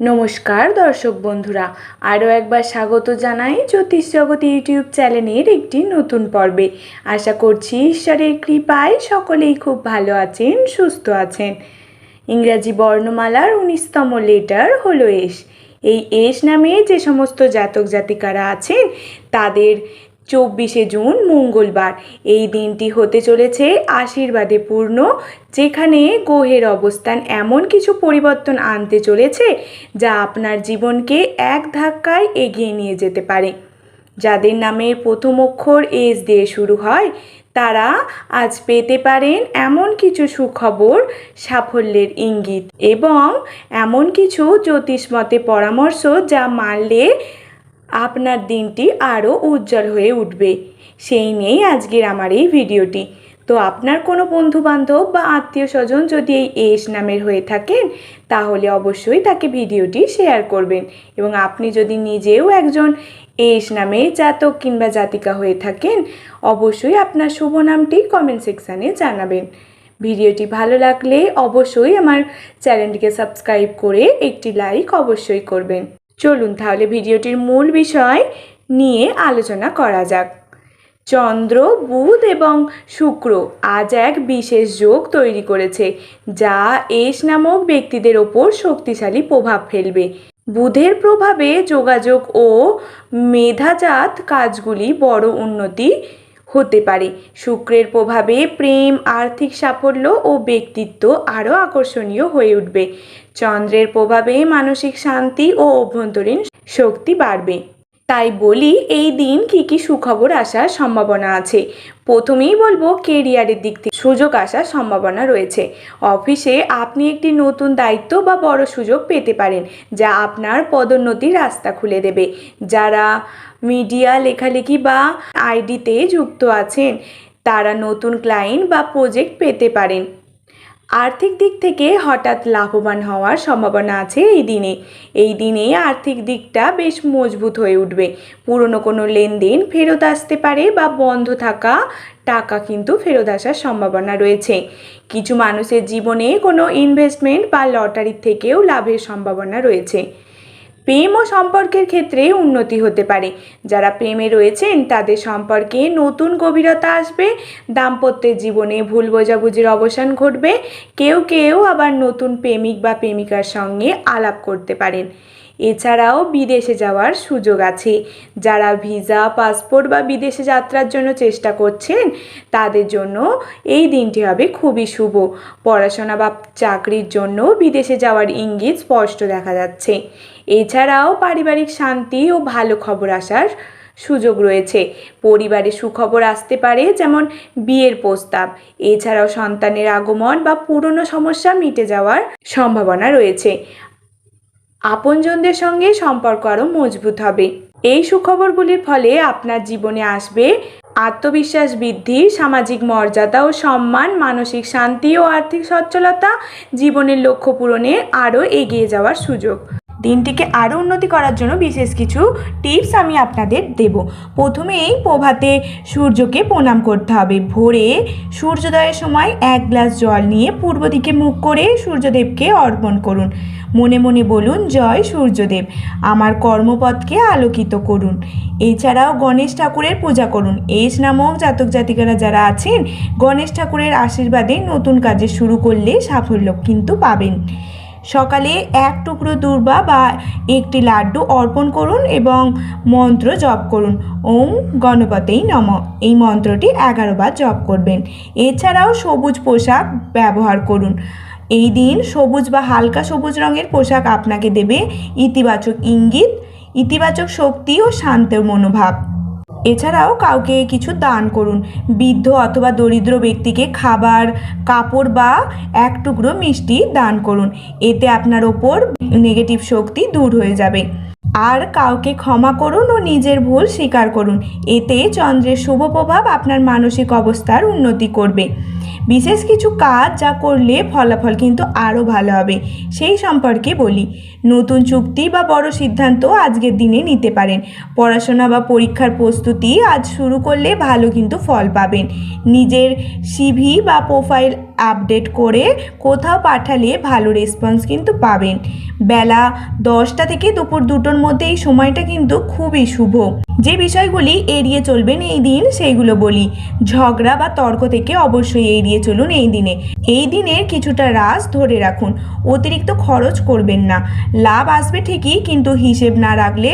নমস্কার দর্শক বন্ধুরা, আরও একবার স্বাগত জানাই জ্যোতিষ জগৎ ইউটিউব চ্যানেলের একটি নতুন পর্বে। আশা করছি ঈশ্বরের কৃপায় সকলেই খুব ভালো আছেন, সুস্থ আছেন। ইংরাজি বর্ণমালার উনিশতম লেটার হলো এস। এই এস নামে যে সমস্ত জাতক জাতিকারা আছেন, তাদের চব্বিশে জুন, মঙ্গলবার। এই দিনটি হতে চলেছে আশীর্বাদে পূর্ণ, যেখানে গ্রহের অবস্থান এমন কিছু পরিবর্তন আনতে চলেছে যা আপনার জীবনকে এক ধাক্কায় এগিয়ে নিয়ে যেতে পারে। যাদের নামের প্রথম অক্ষর এস দিয়ে শুরু হয়, তারা আজ পেতে পারেন এমন কিছু সুখবর, সাফল্যের ইঙ্গিত এবং এমন কিছু জ্যোতিষমতে পরামর্শ যা মানলে আপনার দিনটি আরও উজ্জ্বল হয়ে উঠবে। সেই নিয়েই আজকের আমার এই ভিডিওটি। তো আপনার কোনো বন্ধু বান্ধব বা আত্মীয় স্বজন যদি এই এস নামের হয়ে থাকেন, তাহলে অবশ্যই তাকে ভিডিওটি শেয়ার করবেন এবং আপনি যদি নিজেও একজন এস নামে জাতক কিংবা জাতিকা হয়ে থাকেন, অবশ্যই আপনার শুভ নামটি কমেন্ট সেকশানে জানাবেন। ভিডিওটি ভালো লাগলে অবশ্যই আমার চ্যানেলটিকে সাবস্ক্রাইব করে একটি লাইক অবশ্যই করবেন। চলুন তাহলে ভিডিওটির মূল বিষয় নিয়ে আলোচনা করা যাক। চন্দ্র, বুধ এবং শুক্র আজ এক বিশেষ যোগ তৈরি করেছে, যা এস নামক ব্যক্তিদের ওপর শক্তিশালী প্রভাব ফেলবে। বুধের প্রভাবে যোগাযোগ ও মেধাজাত কাজগুলি বড় উন্নতি হতে পারে। শুক্রের প্রভাবে প্রেম, আর্থিক সাফল্য ও ব্যক্তিত্ব আরও আকর্ষণীয় হয়ে উঠবে। চন্দ্রের প্রভাবে মানসিক শান্তি ও অভ্যন্তরীণ শক্তি বাড়বে। তাই বলি, এই দিন কি কি সুখবর আসার সম্ভাবনা আছে? প্রথমেই বলব, কেরিয়ারের দিক থেকে সুযোগ আসার সম্ভাবনা রয়েছে। অফিসে আপনি একটি নতুন দায়িত্ব বা বড় সুযোগ পেতে পারেন, যা আপনার পদোন্নতির রাস্তা খুলে দেবে। যারা মিডিয়া, লেখালেখি বা আইডিতে যুক্ত আছেন, তারা নতুন ক্লায়েন্ট বা প্রজেক্ট পেতে পারেন। আর্থিক দিক থেকে হঠাৎ লাভবান হওয়ার সম্ভাবনা আছে এই দিনে। এই দিনে আর্থিক দিকটা বেশ মজবুত হয়ে উঠবে। পুরনো কোনো লেনদেন ফেরত আসতে পারে বা বন্ধ থাকা টাকা কিন্তু ফেরত আসার সম্ভাবনা রয়েছে। কিছু মানুষের জীবনে কোনো ইনভেস্টমেন্ট বা লটারির থেকেও লাভের সম্ভাবনা রয়েছে। প্রেম ও সম্পর্কের ক্ষেত্রে উন্নতি হতে পারে। যারা প্রেমে রয়েছেন, তাদের সম্পর্কে নতুন গভীরতা আসবে, দাম্পত্যের জীবনে ভুল বোঝাবুঝির অবসান ঘটবে, কেউ কেউ আবার নতুন প্রেমিক বা প্রেমিকার সঙ্গে আলাপ করতে পারেন। এছাড়াও বিদেশে যাওয়ার সুযোগ আছে। যারা ভিসা, পাসপোর্ট বা বিদেশে যাত্রার জন্য চেষ্টা করছেন, তাদের জন্য এই দিনটি হবে খুবই শুভ। পড়াশোনা বা চাকরির জন্য বিদেশে যাওয়ার ইঙ্গিত স্পষ্ট দেখা যাচ্ছে। এছাড়াও পারিবারিক শান্তি ও ভালো খবর আসার সুযোগ রয়েছে। পরিবারে সুখবর আসতে পারে যেমন বিয়ের প্রস্তাব। এছাড়াও সন্তানের আগমন বা পুরনো সমস্যা মিটে যাওয়ার সম্ভাবনা রয়েছে। আপনজনদের সঙ্গে সম্পর্ক আরও মজবুত হবে। এই সুখবরগুলির ফলে আপনার জীবনে আসবে আত্মবিশ্বাস বৃদ্ধি, সামাজিক মর্যাদা ও সম্মান, মানসিক শান্তি ও আর্থিক সচ্ছলতা জীবনের লক্ষ্য পূরণে আরও এগিয়ে যাওয়ার সুযোগ। দিনটিকে আরও উন্নতি করার জন্য বিশেষ কিছু টিপস আমি আপনাদের দেব। প্রথমেই প্রভাতে সূর্যকে প্রণাম করতে হবে। ভোরে সূর্যোদয়ের সময় এক গ্লাস জল নিয়ে পূর্ব দিকে মুখ করে সূর্যদেবকে অর্পণ করুন। মনে মনে বলুন, জয় সূর্যদেব, আমার কর্মপথকে আলোকিত করুন। এছাড়াও গণেশ ঠাকুরের পূজা করুন। এস নামক জাতক জাতিকারা যারা আছেন, গণেশ ঠাকুরের আশীর্বাদে নতুন কাজে শুরু করলে সাফল্য কিন্তু পাবেন। সকালে এক টুকরো দূর্বা বা একটি লাড্ডু অর্পণ করুন এবং মন্ত্র জপ করুন। ওম গণপতেই নম। এই মন্ত্রটি এগারো বার জপ করবেন। এছাড়াও সবুজ পোশাক ব্যবহার করুন। এই দিন সবুজ বা হালকা সবুজ রঙের পোশাক আপনাকে দেবে ইতিবাচক ইঙ্গিত, ইতিবাচক শক্তি ও শান্ত মনোভাব। এছাড়াও কাউকে কিছু দান করুন। বৃদ্ধ অথবা দরিদ্র ব্যক্তিকে খাবার, কাপড় বা এক টুকরো মিষ্টি দান করুন। এতে আপনার ওপর নেগেটিভ শক্তি দূর হয়ে যাবে। আর কাউকে ক্ষমা করুন ও নিজের ভুল স্বীকার করুন। এতে চন্দ্রের শুভ প্রভাব আপনার মানসিক অবস্থার উন্নতি করবে। বিশেষ কিছু কাজ যা করলে ফলাফল কিন্তু আরও ভালো হবে, সেই সম্পর্কে বলি। নতুন চুক্তি বা বড় সিদ্ধান্ত আজকের দিনে নিতে পারেন। পড়াশোনা বা পরীক্ষার প্রস্তুতি আজ শুরু করলে ভালো কিন্তু ফল পাবেন। নিজের সিভি বা প্রোফাইল আপডেট করে কোথাও পাঠালে ভালো রেসপন্স কিন্তু পাবেন। বেলা দশটা থেকে দুপুর দুটোর মধ্যে এই সময়টা কিন্তু খুবই শুভ। যে বিষয়গুলি এড়িয়ে চলবেন এই দিন সেইগুলো বলি। ঝগড়া বা তর্ক থেকে অবশ্যই এড়িয়ে চলুন এই দিনে। এই দিনের কিছুটা রাস ধরে রাখুন। অতিরিক্ত খরচ করবেন না। লাভ আসবে ঠিকই, কিন্তু হিসেব না রাখলে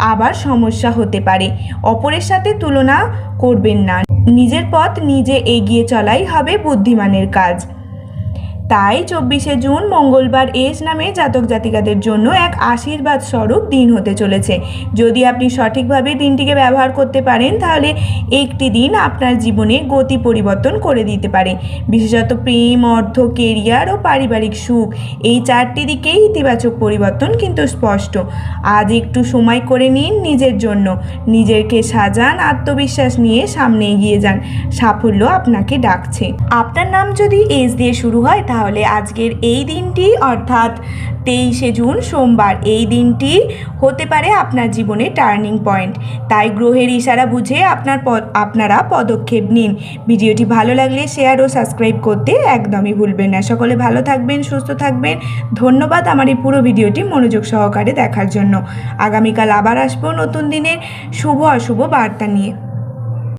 আবার সমস্যা হতে পারে। অপরের সাথে তুলনা করবেন না। নিজের পথ নিজে এগিয়ে চলাই হবে বুদ্ধিমানের কাজ। তাই চব্বিশে জুন মঙ্গলবার এস নামে জাতক জাতিকাদের জন্য এক আশীর্বাদ স্বরূপ দিন হতে চলেছে। যদি আপনি সঠিকভাবে দিনটিকে ব্যবহার করতে পারেন, তাহলে একটি দিন আপনার জীবনে গতি পরিবর্তন করে দিতে পারে। বিশেষত প্রেম, অর্থ, কেরিয়ার ও পারিবারিক সুখ, এই চারটি দিকেই ইতিবাচক পরিবর্তন কিন্তু স্পষ্ট। আজ একটু সময় করে নিন নিজের জন্য। নিজেকে সাজান, আত্মবিশ্বাস নিয়ে সামনে এগিয়ে যান। সাফল্য আপনাকে ডাকছে। আপনার নাম যদি এস দিয়ে শুরু হয়, তাহলে আজকের এই দিনটি, অর্থাৎ তেইশে জুন, সোমবার, এই দিনটি হতে পারে আপনার জীবনে টার্নিং পয়েন্ট। তাই গ্রহের ইশারা বুঝে আপনার আপনারা পদক্ষেপ নিন। ভিডিওটি ভালো লাগলে শেয়ার ও সাবস্ক্রাইব করতে একদমই ভুলবেন না। সকলে ভালো থাকবেন, সুস্থ থাকবেন। ধন্যবাদ আমার এই পুরো ভিডিওটি মনোযোগ সহকারে দেখার জন্য। আগামীকাল আবার আসব নতুন দিনের শুভ অশুভ বার্তা নিয়ে।